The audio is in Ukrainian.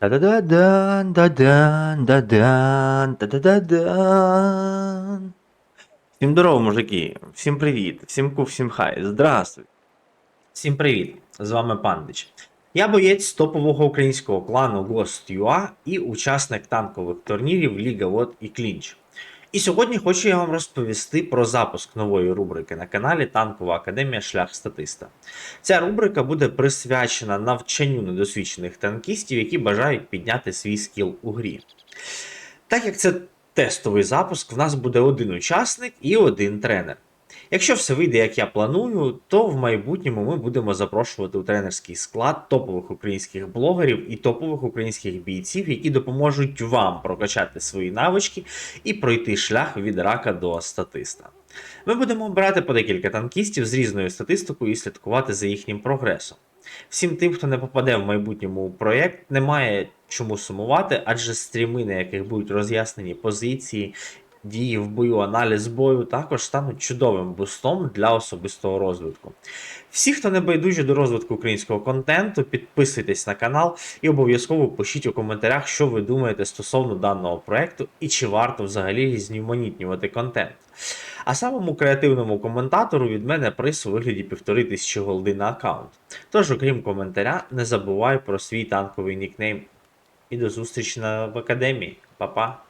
Та-да-да-дан, да-дан, да-дан, та-да-да-дан. Всім здорово, мужики! Всім привіт! Всім ку, всім хай! Здравствуй! Всім привіт! З вами Пандич. Я боєць топового українського клану Ghost.ua і учасник танкових турнірів Ліга Лот і Клінч. І сьогодні хочу я вам розповісти про запуск нової рубрики на каналі Танкова Академія Шлях Статиста. Ця рубрика буде присвячена навчанню недосвідчених танкістів, які бажають підняти свій скіл у грі. Так як це тестовий запуск, в нас буде один учасник і один тренер. Якщо все вийде, як я планую, то в майбутньому ми будемо запрошувати у тренерський склад топових українських блогерів і топових українських бійців, які допоможуть вам прокачати свої навички і пройти шлях від рака до статиста. Ми будемо обирати по декілька танкістів з різною статистикою і слідкувати за їхнім прогресом. Всім тим, хто не попаде в майбутньому у проєкт, немає чому сумувати, адже стріми, на яких будуть роз'яснені позиції, дії в бою, аналіз бою, також стануть чудовим бустом для особистого розвитку. Всі, хто не байдужі до розвитку українського контенту, підписуйтесь на канал і обов'язково пишіть у коментарях, що ви думаєте стосовно даного проекту і чи варто взагалі зніманітнювати контент. А самому креативному коментатору від мене приз у вигляді півтори тисячі голди на аккаунт. Тож, окрім коментаря, не забувай про свій танковий нікнейм. І до зустрічі в академії. Па-па!